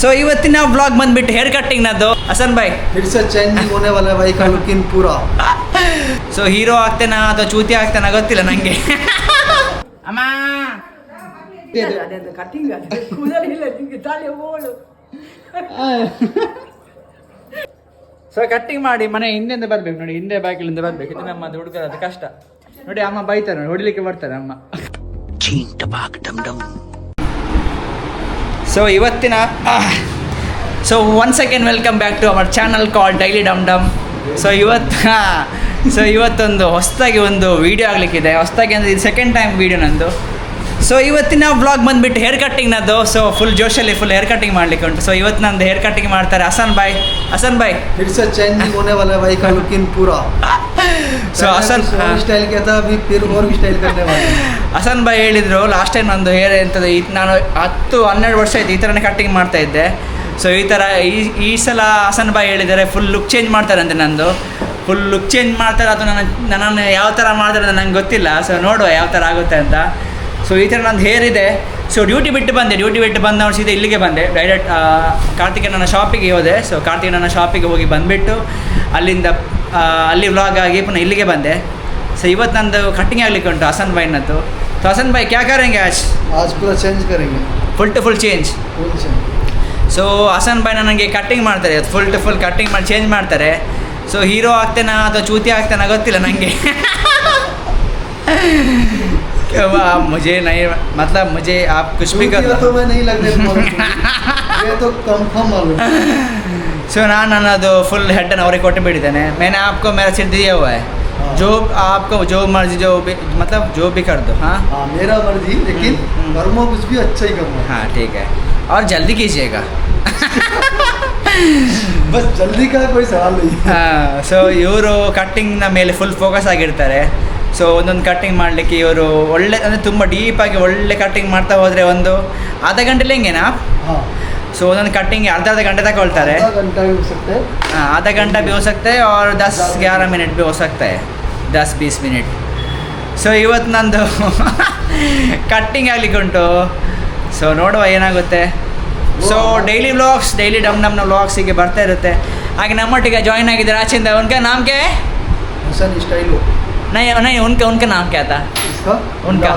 So ಇವತ್ತಿನ blog ಬಂದ್ಬಿಟ್ಟು hair cutting ನದ್ದು Hasan bhai it's a changing ಓನೇ ವಲ ವೈಕ ಪೂರ ಸೊ ಹೀರೋ ಆಗ್ತೇನ ಅಥವಾ ಚೂತಿ ಆಗ್ತೇನ ಗೊತ್ತಿಲ್ಲ ನಂಗೆ. ಅಮ್ಮ. ಸೊ ಕಟ್ಟಿಂಗ್ ಮಾಡಿ ಮನೆ ಹಿಂದೆಯಿಂದ ಬರ್ಬೇಕು ನೋಡಿ ಹಿಂದೆ ಬಾಗಿಲಿಂದ ಬರ್ಬೇಕು. ಇದು ನಮ್ಮ ಹುಡುಗರದ್ದು ಕಷ್ಟ. ನೋಡಿ ಅಮ್ಮ ಬೈತಾರೆ ನೋಡಿ ಹೊಡಿಲಿಕ್ಕೆ ಬರ್ತಾರೆ ಅಮ್ಮ. ಚೀಂಟ ಬಾಕ್ ಡಮ್ ಡಮ್ ಸೊ ಇವತ್ತಿನ so one second welcome back to our channel call daily ಡಮ್ ಡಮ್ ಸೊ ಇವತ್ತು ಸೊ ಇವತ್ತೊಂದು ಹೊಸದಾಗಿ ಒಂದು ವೀಡಿಯೋ ಆಗಲಿಕ್ಕಿದೆ. ಹೊಸದಾಗಿ ಅಂದರೆ ಇದು ಸೆಕೆಂಡ್ ಟೈಮ್ ವೀಡಿಯೋ ನಂದು. ಸೊ ಇವತ್ತಿನ ಬ್ಲಾಗ್ ಬಂದ್ಬಿಟ್ಟು ಹೇರ್ ಕಟ್ಟಿಂಗ್ನದ್ದು ಸೊ ಫುಲ್ ಜೋಶಲ್ಲಿ ಫುಲ್ ಹೇರ್ ಕಟ್ಟಿಂಗ್ ಮಾಡ್ಲಿಕ್ಕೆ ಉಂಟು ಸೊ ಇವತ್ತು ನಂದು ಹೇರ್ ಕಟ್ಟಿಂಗ್ ಮಾಡ್ತಾರೆ ಹಸನ್ ಬಾಯ್ ಹಸನ್ ಬಾಯ್ फिर से चेंजिंग होने वाला है भाई का लुकिंग पूरा ಸೊ ಹಸನ್ और स्टाइल किया था अभी फिर और भी स्टाइल करने वाले हैं ಹಸನ್ ಬಾಯ್ ಹೇಳಿದರು ಲಾಸ್ಟ್ ಟೈಮ್ ನಂದು ಹೇರ್ ಎಂಥದ್ದು ಈ ನಾನು ಹತ್ತು ಹನ್ನೆರಡು ವರ್ಷ ಆಯ್ತು ಈ ಥರನೇ ಕಟ್ಟಿಂಗ್ ಮಾಡ್ತಾ ಇದ್ದೆ ಸೊ ಈ ಥರ ಈ ಈ ಸಲ ಹಸನ್ ಬಾಯ್ ಹೇಳಿದ್ದಾರೆ ಫುಲ್ ಲುಕ್ ಚೇಂಜ್ ಮಾಡ್ತಾರೆ ಅಂತ ನಂದು ಫುಲ್ ಲುಕ್ ಚೇಂಜ್ ಮಾಡ್ತಾರೆ ಅದು ನನ್ನ ನನ್ನನ್ನು ಯಾವ ಥರ ಮಾಡ್ತಾರೆ ಅಂತ ನಂಗೆ ಗೊತ್ತಿಲ್ಲ ಸೊ ನೋಡುವ ಯಾವ ಥರ ಆಗುತ್ತೆ ಅಂತ ಸೊ ಈ ಥರ ನಂದು ಹೇರ್ ಇದೆ. ಸೊ ಡ್ಯೂಟಿ ಬಿಟ್ಟು ಬಂದೆ. ಡ್ಯೂಟಿ ಬಿಟ್ಟು ಬಂದು ನಾನು ಸೀದಾ ಇಲ್ಲಿಗೆ ಬಂದೆ. ಡೈರೆಕ್ಟ್ ಕಾರ್ತಿಕ ನನ್ನ ಶಾಪಿಗೆ ಹೋದೆ. ಸೊ ಕಾರ್ತಿಕ ನನ್ನ ಶಾಪಿಗೆ ಹೋಗಿ ಬಂದುಬಿಟ್ಟು ಅಲ್ಲಿಂದ ಅಲ್ಲಿ ವ್ಲಾಗ್ ಆಗಿ ಪುನಃ ಇಲ್ಲಿಗೆ ಬಂದೆ. ಸೊ ಇವತ್ತು ನಂದು ಕಟ್ಟಿಂಗ್ ಆಗಲಿಕ್ಕೆ ಉಂಟು ಹಸನ್ ಬಾಯ್ನದ್ದು. ಸೊ ಹಸನ್ ಬಾಯ್ ಕ್ಯಾ ಕರೆಂಗೆ ಆಚ್ ಆಜ್ full change ಕರೆಂಗೆ. Full to full change change so Hasan ಬಾಯ್ ನನಗೆ ಕಟ್ಟಿಂಗ್ ಮಾಡ್ತಾರೆ. ಫುಲ್ ಟು ಫುಲ್ ಕಟ್ಟಿಂಗ್ ಮಾಡಿ ಚೇಂಜ್ ಮಾಡ್ತಾರೆ. ಸೊ ಹೀರೋ ಆಗ್ತಾನ ಅಥವಾ ಚೂತಿ ಆಗ್ತಾನ ಗೊತ್ತಿಲ್ಲ ನನಗೆ मुझे नहीं मतलब मुझे आप कुछ भी कर तो मैं नहीं लगने दूंगा ये तो कंफर्म मालूम है। ಸೊ ನಾನು ನನ್ನದು ಫುಲ್ ಹೆಡ್ಡನ್ನು ಅವರಿಗೆ ಕೊಟ್ಟು ಬಿಟ್ಟಿದ್ದೇನೆ मैंने आपको मेरा सिर दिया हुआ है हाँ। जो आपको जो मर्जी जो भी मतलब जो भी कर दो हाँ हाँ मेरा मर्जी लेकिन हम्म, हम्म। कर्मो कुछ भी अच्छा ही करना है हाँ ठीक है और जल्दी कीजिएगा बस जल्दी का कोई सवाल नहीं है ಸೊ ಇವರು ಕಟ್ಟಿಂಗ್ನ ಮೇಲೆ ಫುಲ್ ಫೋಕಸ್ ಆಗಿರ್ತಾರೆ ಸೊ ಒಂದೊಂದು ಕಟ್ಟಿಂಗ್ ಮಾಡಲಿಕ್ಕೆ ಇವರು ಒಳ್ಳೆ ಅಂದರೆ ತುಂಬ ಡೀಪಾಗಿ ಒಳ್ಳೆ ಕಟ್ಟಿಂಗ್ ಮಾಡ್ತಾ ಹೋದರೆ ಒಂದು ಅರ್ಧ ಗಂಟೆಲಿ ಹೆಂಗೆನಾ हाँ ಸೊ ಒಂದೊಂದು ಕಟ್ಟಿಂಗ್ ಅರ್ಧ ಅರ್ಧ ಗಂಟೆ ತಗೊಳ್ತಾರೆ आधा घंटा भी हो सकता है हाँ, आधा घंटा भी हो सकता है और दस ग्यारह मिनट भी हो सकता है दस बीस मिनट ಸೊ ಇವತ್ತು ನಂದು ಕಟ್ಟಿಂಗ್ ಆಗ್ಲಿಕ್ಕೆ ಉಂಟು ಸೊ ನೋಡುವ ಏನಾಗುತ್ತೆ ಸೊ ಡೈಲಿ ವ್ಲಾಗ್ಸ್ ಡೈಲಿ ಡಮ್ ಡಮ್ನ ವ್ಲಾಗ್ಸಿಗೆ ಬರ್ತಾ ಇರುತ್ತೆ ಹಾಗೆ ನಮ್ಮೊಟ್ಟಿಗೆ ಜಾಯಿನ್ ಆಗಿದ್ದಾರೆ ಆಚೆಯಿಂದ ಉನ್ಕೆ ನಾಮ್ ಕೆ हुसैन स्टाइल हो नहीं नहीं उनके उनके नाम क्या था? इसका उनका।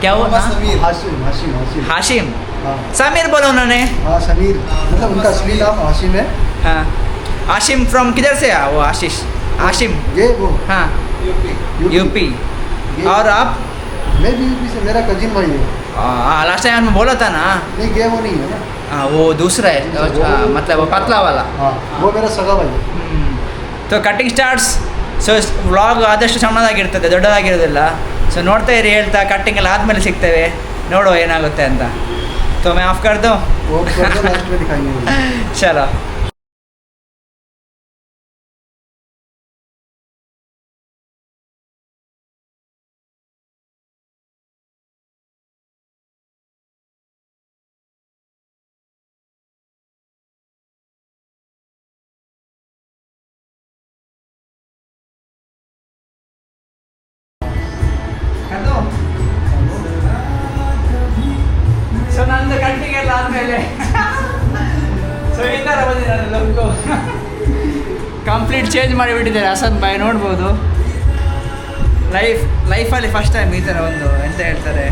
क्या हुआ हाँ, समीर हाशिम हाशिम हाशिम। हाशिम? हाँ। समीर बोला उन्होंने। हाँ समीर। मतलब उनका असली नाम हाशिम है। हाँ। हाशिम फ्रॉम किधर से है वो आशीष? हाशिम। ये वो। हाँ। यूपी। यूपी। और आप? मैं भी यूपी से मेरा कजिन भाई है। हाँ लास्ट टाइम मैं बोला था ना? नहीं ये वो नहीं है ना? हाँ वो दूसरा है। हाँ, मतलब वो पतला वाला। हाँ वो मेरा सगा भाई हम्म। तो कटिंग स्टार्ट ಸೊ ವ್ಲಾಗ್ ಆದಷ್ಟು ಸಣ್ಣದಾಗಿರ್ತದೆ ದೊಡ್ಡದಾಗಿರೋದಿಲ್ಲ ಸೊ ನೋಡ್ತಾ ಇರಿ ಹೇಳ್ತಾ ಕಟ್ಟಿಂಗ್ ಎಲ್ಲ ಆದಮೇಲೆ ಸಿಗ್ತೇವೆ ನೋಡುವ ಏನಾಗುತ್ತೆ ಅಂತ ಸೊ ಮೇ ಆಫ್ ಕರ್ದು वो कर दो लास्ट ಚೇಂಜ್ ಮಾಡಿಬಿಟ್ಟಿದ್ದಾರೆ. ಹಸನ್ ಬಾಯ್ ನೋಡ್ಬೋದು. ಲೈಫ್ ಲೈಫಲ್ಲಿ ಫಸ್ಟ್ ಟೈಮ್ ಈ ಥರ ಒಂದು ಎಂತ ಹೇಳ್ತಾರೆ.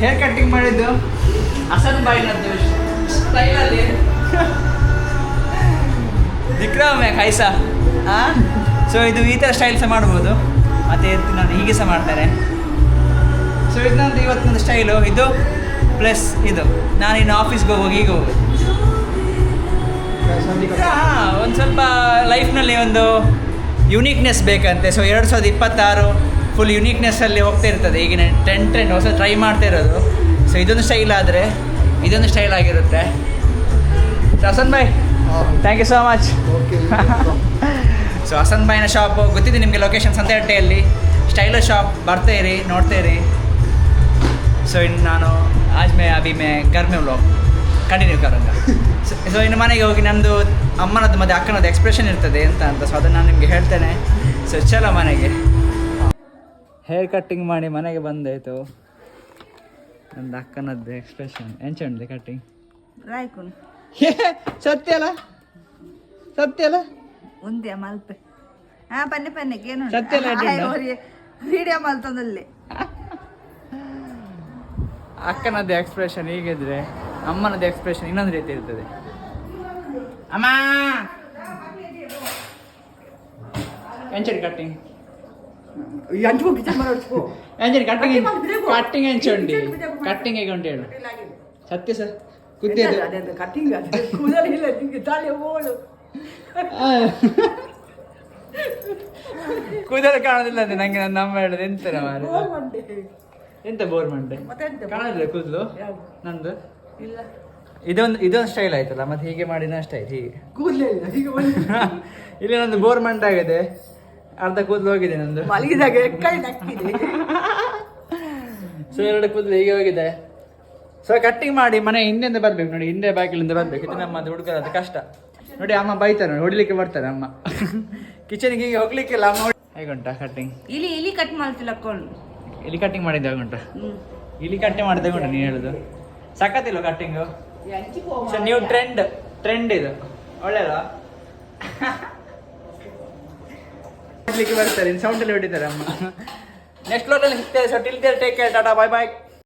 ಹೇರ್ ಕಟ್ಟಿಂಗ್ ಮಾಡಿದ್ದು ಹಸನ್ ಬಾಯ್ನದ್ದು. ಸ್ಟೈಲಲ್ಲಿ ವಿಕ್ರಮೆ ಕೈಸಾ. ಹಾಂ ಸೊ ಇದು ಈ ಥರ ಸ್ಟೈಲ್ ಸಹ ಮಾಡ್ಬೋದು. ಮತ್ತು ನಾನು ಹೀಗೆ ಸಹ ಮಾಡ್ತಾರೆ. ಸೊ ಇದು ನಂದು ಇವತ್ತಿನ ಸ್ಟೈಲು ಇದು ಪ್ಲಸ್ ಇದು. ನಾನು ಇನ್ನು ಆಫೀಸ್ಗೆ ಹೋಗಿ ಈಗ ಹೋಗೋದು. ಒಂದು ಸ್ವಲ್ಪ ಲೈಫ್ನಲ್ಲಿ ಒಂದು ಯುನೀಕ್ನೆಸ್ ಬೇಕಂತೆ. ಸೊ ಎರಡು ಸಾವಿರದ ಇಪ್ಪತ್ತಾರು ಫುಲ್ ಯುನೀಕ್ನೆಸ್ಸಲ್ಲಿ ಹೋಗ್ತಾ ಇರ್ತದೆ. ಈಗಿನ ಟೆಂಟ್ ಟ್ರೆಂಡ್ ಹೊಸ ಟ್ರೈ ಮಾಡ್ತಾ ಇರೋದು. ಸೊ ಇದೊಂದು ಸ್ಟೈಲ್ ಆದರೆ ಇದೊಂದು ಸ್ಟೈಲ್ ಆಗಿರುತ್ತೆ. ಹಸನ್ ಬಾಯ್ thank you so much so Hasan ಬಾಯ್ನ shop ಗೊತ್ತಿದೆ ನಿಮಗೆ ಲೊಕೇಶನ್ ಸಂತೆಹಟ್ಟೆಯಲ್ಲಿ ಸ್ಟೈಲೋ ಶಾಪ್ ಬರ್ತಾ ಇರಿ, ನೋಡ್ತಾ ಇರಿ. ಸೊ ಇನ್ನು ನಾನು ಆಜ್ಮೆ, ಅಭಿಮೆ ಗರ್ಮೆ ವ್ಲಾಗ್ ಕಂಟಿನ್ಯೂ ಕರಂಗ ಸೊ ಇನ್ನು ಮನೆಗೆ ಹೋಗಿ ನಂದು ಅಮ್ಮನದ್ದು ಮತ್ತು ಅಕ್ಕನದ್ದು ಎಕ್ಸ್ಪ್ರೆಷನ್ ಇರ್ತದೆ ಎಂತ ಅಂತ. ಸೊ ಅದನ್ನು ನಾನು ನಿಮಗೆ ಹೇಳ್ತೇನೆ. ಸೊ ಚಲ ಮನೆಗೆ. ಹೇರ್ ಕಟ್ಟಿಂಗ್ ಮಾಡಿ ಮನೆಗೆ ಬಂದಾಯಿತು. ನಂದು ಅಕ್ಕನದ್ದು ಎಕ್ಸ್ಪ್ರೆಷನ್ ಎಂಚ ಉಂಟು ಕಟ್ಟಿಂಗ್ ಸತ್ಯಲ್ಲ ಸತ್ಯ ಅಲ್ಲ? ಸತ್ಯ ಅಲ್ಲ? ಉಂದ್ಯಾ ಮಲ್ಪೆ. ಹಾ ಪನ್ನೆ ಪನ್ನೆ ಏನು ಸತ್ಯ? ವಿಡಿಯೋ ಮಲ್ತಂದಲ್ಲಿ. ಅಕ್ಕನದ್ದು ಎಕ್ಸ್ಪ್ರೆಷನ್ ಹೀಗಿದ್ರೆ ಅಮ್ಮನದ್ದು ಎಕ್ಸ್ಪ್ರೆಷನ್ ಇನ್ನೊಂದು ರೀತಿ ಇರ್ತದೆ. ಅಮ್ಮ! ಎಂಚಡಿ ಕಟ್ಟಿಂಗ್ ಎಂಚಡಿ ಕಟ್ಟಿಂಗ್ ಕಟಿಂಗ್ ಮಾಡ್ಬೇಕು. ಕಟ್ಟಿಂಗ್ ಎಂಚುಂಡಿ Cutting ಕಟ್ಟಿಂಗ್ ಹೇಗೆ ಉಂಟು ಹೇಳು. ಸತ್ಯ ಸರ್. ಕುದ್ದೇದು ಅದೇ ಕಾಣುದಿಲ್ಲ ಅದೇ. ಕೂದಲಿಲ್ಲ ನಿಂಗೆ ತಲೆ ಓಳು ಕೂದಲು ಕಾಣೋದಿಲ್ಲ ಅಂದ್ರೆ ನಂಗೆ ನನ್ನ ಅಮ್ಮ ಹೇಳುದು ಎಂತ ಎಂತ ಬೋರ್ ಮಂಡೆ? ಕಾಣೋದಿಲ್ಲ ಕೂದಲು? ನಂದು? ಇದೊಂದು ಇದೊಂದು ಸ್ಟೈಲ್ ಆಯ್ತಲ್ಲ ಮತ್ತೆ ಹೀಗೆ ಮಾಡಿದ ಸ್ಟೈಲ್ ಹೀಗೆ. ಕೂದಲೇ ಇಲ್ಲ ಈಗ ಒಂದು ಇಲ್ಲಿ ನಂದು ಬೋರ್ ಮಂಡ ಆಗಿದೆ. ಅರ್ಧ ಕೂದಲು ಹೋಗಿದೆ ನಂದು. ಮಲಗಿದಾಗ ಸೊ ಎರಡು ಕೂದಲು ಹೀಗೆ ಹೋಗಿದೆ. ಸೊ ಕಟ್ಟಿಂಗ್ ಮಾಡಿ ಮನೆ ಹಿಂದೆಂದ ಬರ್ಬೇಕು ನೋಡಿ ಹಿಂದೆ ಬಾಗಿಲಿಂದ ಬರ್ಬೇಕು. ಇದು ನಮ್ಮ ಹುಡುಗರ ಅದು ಕಷ್ಟ. ನೋಡಿ ಅಮ್ಮ ಬೈತಾರೆ ನೋಡಿ ಹೊಡಿಲಿಕ್ಕೆ ಬರ್ತಾರೆ ಅಮ್ಮ. ಕಿಚನ್ಗೆ ಹೀಗೆ ಹೋಗ್ಲಿಕ್ಕಿಲ್ಲ ಅಮ್ಮ ಹೇಗುಂಟಾ ಕಟ್ಟಿಂಗ್ ಇಲ್ಲಿ ಇಲ್ಲಿ ಕಟ್ ಮಾಡ್ತಿಲ್ಲ ಮಾಡ್ತಿಲ್ಲಕ್ಕೊಂಡು ಇಲ್ಲಿ ಕಟ್ಟಿಂಗ್ ಮಾಡಿದ್ದೆ ಹೇಗುಂಟಾ? ಇಲ್ಲಿ ಕಟ್ಟಿಂಗ್ ಮಾಡಿದ್ದೆ ನೀ ನೀನು ಹೇಳುದು? ಸಖತ್ತಿಲ್ಲ ಕಟ್ಟಿಂಗ್ ಸೊ ನೀವು ಟ್ರೆಂಡ್ ಟ್ರೆಂಡ್ ಇದು. ಒಳ್ಳೆಯದ ಬರ್ತಾರೆ ಸೌಂಡಲ್ಲಿ ಹೊಡಿತಾರೆ ಅಮ್ಮ. ನೆಕ್ಸ್ಟ್ ಫ್ಲೋರಲ್ಲಿ ಸಿಗ್ತೇವೆ so till take care Tata bye ಬಾಯ್